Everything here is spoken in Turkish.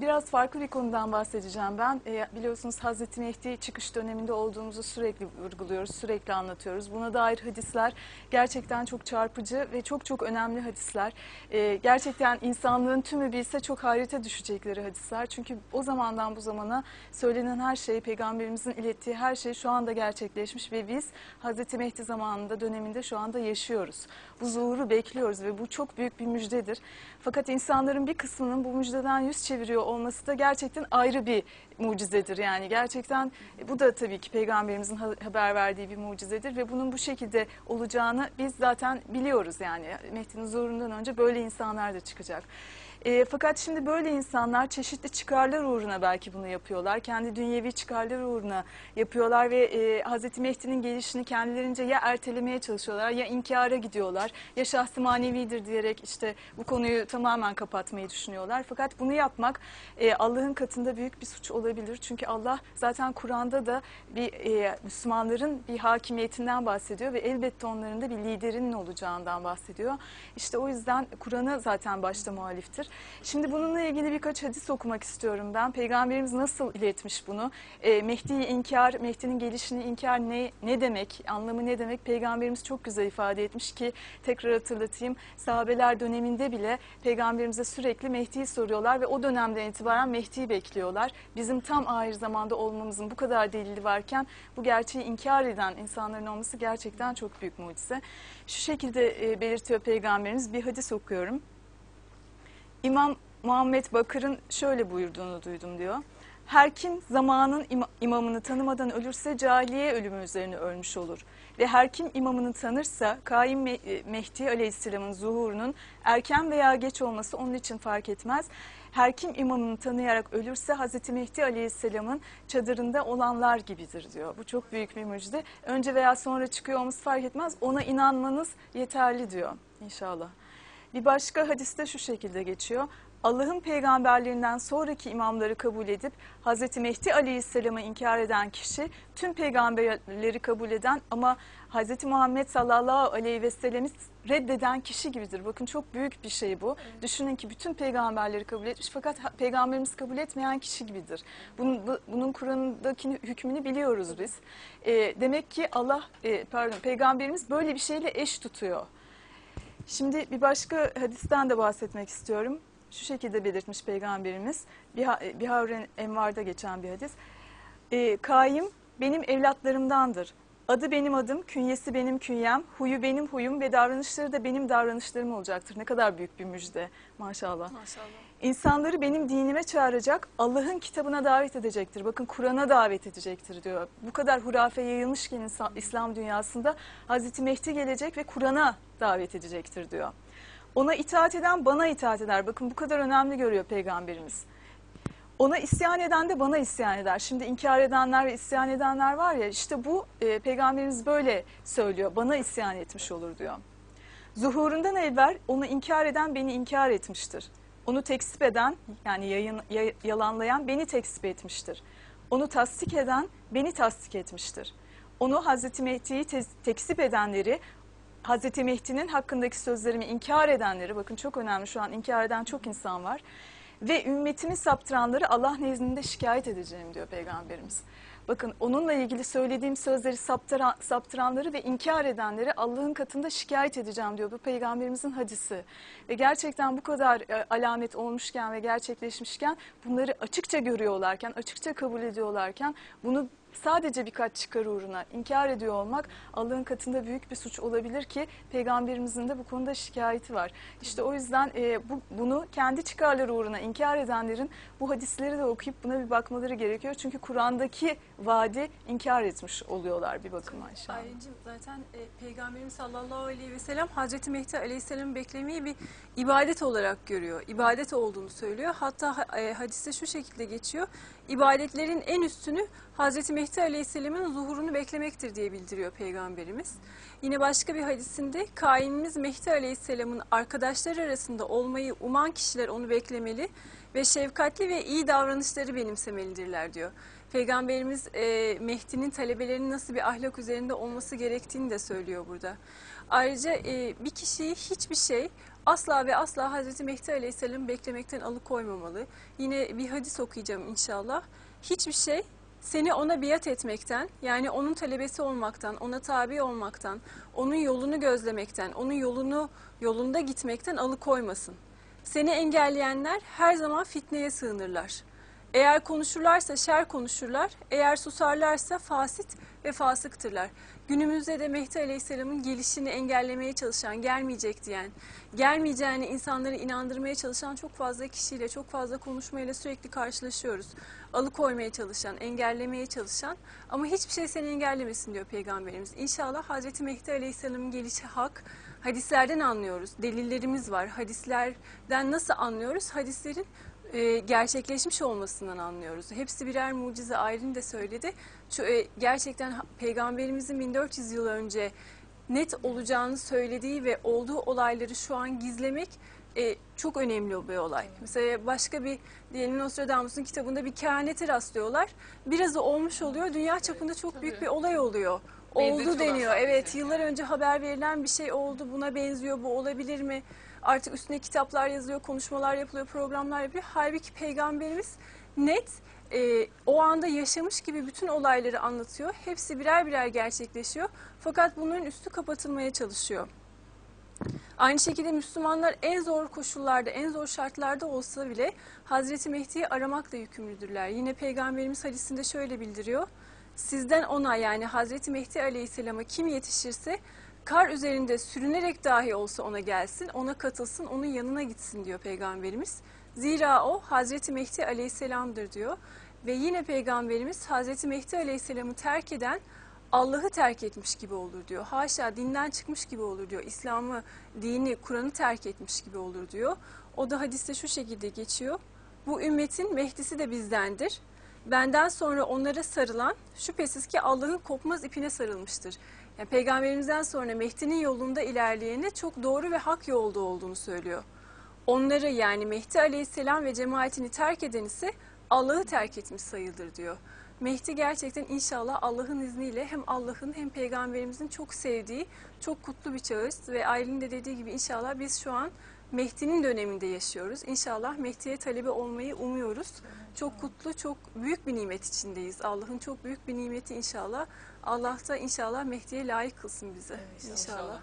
biraz farklı bir konudan bahsedeceğim ben. E, biliyorsunuz Hazreti Mehdi çıkış döneminde olduğumuzu sürekli vurguluyoruz, sürekli anlatıyoruz. Buna dair hadisler gerçekten çok çarpıcı ve çok çok önemli hadisler. E, gerçekten insanlığın tümü bilse çok hayrete düşecekleri hadisler. Çünkü o zamandan bu zamana söylenen her şey, peygamberimizin ilettiği her şey şu anda gerçekleşmiş ve biz Hazreti Mehdi zamanında, döneminde şu anda yaşıyoruz. Bu zuhuru bekliyoruz ve bu çok büyük bir müjdedir. Fakat insanların bir kısmının bu müjdeden yüz çeviriyor olması da gerçekten ayrı bir mucizedir. Yani gerçekten e, bu da tabii ki peygamberimizin ha- haber verdiği bir mucizedir ve bunun bu şekilde olacağını biz zaten biliyoruz yani. Mehdi'nin zuhurundan önce böyle insanlar da çıkacak. E, fakat şimdi böyle insanlar çeşitli çıkarlar uğruna belki bunu yapıyorlar. Kendi dünyevi çıkarlar uğruna yapıyorlar ve e, Hazreti Mehdi'nin gelişini kendilerince ya ertelemeye çalışıyorlar ya inkara gidiyorlar ya şahsı manevidir diyerek işte bu konuyu tamamen kapatmayı düşünüyorlar. Fakat bunu yapmak e, Allah'ın katında büyük bir suç olabilir. Çünkü Allah zaten Kur'an'da da bir e, Müslümanların bir hakimiyetinden bahsediyor ve elbette onların da bir liderinin olacağından bahsediyor. İşte o yüzden Kur'an'a zaten başta muhaliftir. Şimdi bununla ilgili birkaç hadis okumak istiyorum ben. Peygamberimiz nasıl iletmiş bunu? E, Mehdi'yi inkar, Mehdi'nin gelişini inkar ne, ne demek, anlamı ne demek? Peygamberimiz çok güzel ifade etmiş ki tekrar hatırlatayım. Sahabeler döneminde bile peygamberimize sürekli Mehdi'yi soruyorlar ve o dönemden itibaren Mehdi'yi bekliyorlar. Bizim tam ahir zamanda olmamızın bu kadar delili varken bu gerçeği inkar eden insanların olması gerçekten çok büyük mucize. Şu şekilde e, belirtiyor peygamberimiz bir hadis okuyorum. İmam Muhammed Bakır'ın şöyle buyurduğunu duydum diyor. Her kim zamanın ima- imamını tanımadan ölürse cahiliye ölümü üzerine ölmüş olur. Ve her kim imamını tanırsa Kaim Me- e, Mehdi Aleyhisselam'ın zuhurunun erken veya geç olması onun için fark etmez. Her kim imamını tanıyarak ölürse Hazreti Mehdi Aleyhisselam'ın çadırında olanlar gibidir diyor. Bu çok büyük bir müjde. Önce veya sonra çıkıyor olması fark etmez. Ona inanmanız yeterli diyor inşallah. Bir başka hadiste şu şekilde geçiyor. Allah'ın peygamberlerinden sonraki imamları kabul edip Hz. Mehdi Aleyhisselam'ı inkar eden kişi tüm peygamberleri kabul eden ama Hz. Muhammed sallallahu aleyhi ve sellem'i reddeden kişi gibidir. Bakın çok büyük bir şey bu. Düşünün ki bütün peygamberleri kabul etmiş fakat peygamberimiz kabul etmeyen kişi gibidir. Bunun, bu- bunun Kur'an'daki hükmünü biliyoruz biz. Ee, demek ki Allah, e, pardon peygamberimiz böyle bir şeyle eş tutuyor. Şimdi bir başka hadisten de bahsetmek istiyorum. Şu şekilde belirtmiş Peygamberimiz, Biha- Bihavren Envar'da geçen bir hadis. E, Kaim benim evlatlarımdandır. Adı benim adım, künyesi benim künyem, huyu benim huyum ve davranışları da benim davranışlarım olacaktır. Ne kadar büyük bir müjde maşallah. Maşallah. İnsanları benim dinime çağıracak, Allah'ın kitabına davet edecektir. Bakın Kur'an'a davet edecektir diyor. Bu kadar hurafe yayılmışken insan- İslam dünyasında Hazreti Mehdi gelecek ve Kur'an'a davet edecektir diyor. Ona itaat eden bana itaat eder. Bakın bu kadar önemli görüyor Peygamberimiz. Ona isyan eden de bana isyan eder. Şimdi inkar edenler ve isyan edenler var ya işte bu e, Peygamberimiz böyle söylüyor. Bana isyan etmiş olur diyor. Zuhurundan evvel onu inkar eden beni inkar etmiştir. Onu tekzip eden yani yayın, ya- yalanlayan beni tekzip etmiştir. Onu tasdik eden beni tasdik etmiştir. Onu Hazreti Mehdi'yi te- tekzip edenleri Hazreti Mehdi'nin hakkındaki sözlerimi inkar edenleri bakın çok önemli şu an inkar eden çok insan var. Ve ümmetimi saptıranları Allah nezdinde şikayet edeceğim diyor Peygamberimiz. Bakın onunla ilgili söylediğim sözleri saptıran, saptıranları ve inkar edenleri Allah'ın katında şikayet edeceğim diyor. Bu Peygamberimizin hadisi. Ve gerçekten bu kadar e, alamet olmuşken ve gerçekleşmişken bunları açıkça görüyorlarken, açıkça kabul ediyorlarken bunu sadece birkaç çıkar uğruna inkar ediyor olmak Allah'ın katında büyük bir suç olabilir ki peygamberimizin de bu konuda şikayeti var. İşte o yüzden e, bu, bunu kendi çıkarları uğruna inkar edenlerin bu hadisleri de okuyup buna bir bakmaları gerekiyor. Çünkü Kur'an'daki vaadi inkar etmiş oluyorlar bir bakıma inşallah. Ayrıca zaten e, Peygamberimiz sallallahu aleyhi ve sellem Hazreti Mehdi aleyhisselamı beklemeyi bir ibadet olarak görüyor. İbadet olduğunu söylüyor. Hatta ha- e, hadiste şu şekilde geçiyor. İbadetlerin en üstünü Hazreti Mehdi aleyhisselamın zuhurunu beklemektir diye bildiriyor Peygamberimiz. Yine başka bir hadisinde kaimimiz Mehdi aleyhisselamın arkadaşları arasında olmayı uman kişiler onu beklemeli ve şefkatli ve iyi davranışları benimsemelidirler diyor. Peygamberimiz e, Mehdi'nin talebelerinin nasıl bir ahlak üzerinde olması gerektiğini de söylüyor burada. Ayrıca e, bir kişiyi hiçbir şey asla ve asla Hazreti Mehdi Aleyhisselam'ı beklemekten alıkoymamalı. Yine bir hadis okuyacağım inşallah. Hiçbir şey seni ona biat etmekten, yani onun talebesi olmaktan, ona tabi olmaktan, onun yolunu gözlemekten, onun yolunu yolunda gitmekten alıkoymasın. Seni engelleyenler her zaman fitneye sığınırlar. Eğer konuşurlarsa şer konuşurlar, eğer susarlarsa fasit ve fasıktırlar. Günümüzde de Mehdi Aleyhisselam'ın gelişini engellemeye çalışan, gelmeyecek diyen, gelmeyeceğini insanları inandırmaya çalışan çok fazla kişiyle, çok fazla konuşmayla sürekli karşılaşıyoruz. Alıkoymaya çalışan, engellemeye çalışan ama hiçbir şey seni engellemesin diyor Peygamberimiz. İnşallah Hazreti Mehdi Aleyhisselam'ın gelişi hak. Hadislerden anlıyoruz. Delillerimiz var. Hadislerden nasıl anlıyoruz? Hadislerin e, gerçekleşmiş olmasından anlıyoruz. Hepsi birer mucize Aylin de söyledi. Şu, e, gerçekten peygamberimizin 1400 yıl önce net olacağını söylediği ve olduğu olayları şu an gizlemek e, çok önemli bir olay. Mesela başka bir diyelim Nostradamus'un kitabında bir kehanete rastlıyorlar. Birazı olmuş oluyor. Dünya çapında çok büyük bir olay oluyor. Oldu deniyor. Evet yıllar önce haber verilen bir şey oldu. Buna benziyor. Bu olabilir mi? Artık üstüne kitaplar yazılıyor, konuşmalar yapılıyor, programlar yapılıyor. Halbuki peygamberimiz net e, o anda yaşamış gibi bütün olayları anlatıyor. Hepsi birer birer gerçekleşiyor. Fakat bunların üstü kapatılmaya çalışıyor. Aynı şekilde Müslümanlar en zor koşullarda, en zor şartlarda olsa bile Hazreti Mehdi'yi aramakla yükümlüdürler. Yine Peygamberimiz hadisinde şöyle bildiriyor. Sizden ona yani Hazreti Mehdi Aleyhisselam'a kim yetişirse kar üzerinde sürünerek dahi olsa ona gelsin, ona katılsın, onun yanına gitsin diyor Peygamberimiz. Zira o Hazreti Mehdi Aleyhisselam'dır diyor. Ve yine Peygamberimiz Hazreti Mehdi Aleyhisselam'ı terk eden Allah'ı terk etmiş gibi olur diyor. Haşa dinden çıkmış gibi olur diyor. İslam'ı, dini, Kur'an'ı terk etmiş gibi olur diyor. O da hadiste şu şekilde geçiyor. Bu ümmetin Mehdisi de bizdendir. Benden sonra onlara sarılan şüphesiz ki Allah'ın kopmaz ipine sarılmıştır. Yani Peygamberimizden sonra Mehdi'nin yolunda ilerleyene çok doğru ve hak yolda olduğunu söylüyor. Onları yani Mehdi Aleyhisselam ve cemaatini terk eden ise Allah'ı terk etmiş sayılır diyor. Mehdi gerçekten inşallah Allah'ın izniyle hem Allah'ın hem Peygamberimizin çok sevdiği çok kutlu bir çağız ve Aylin de dediği gibi inşallah biz şu an Mehdi'nin döneminde yaşıyoruz. İnşallah Mehdi'ye talebe olmayı umuyoruz. Çok kutlu, çok büyük bir nimet içindeyiz. Allah'ın çok büyük bir nimeti inşallah. Allah da inşallah Mehdi'ye layık kılsın bizi. Evet, inşallah. İnşallah.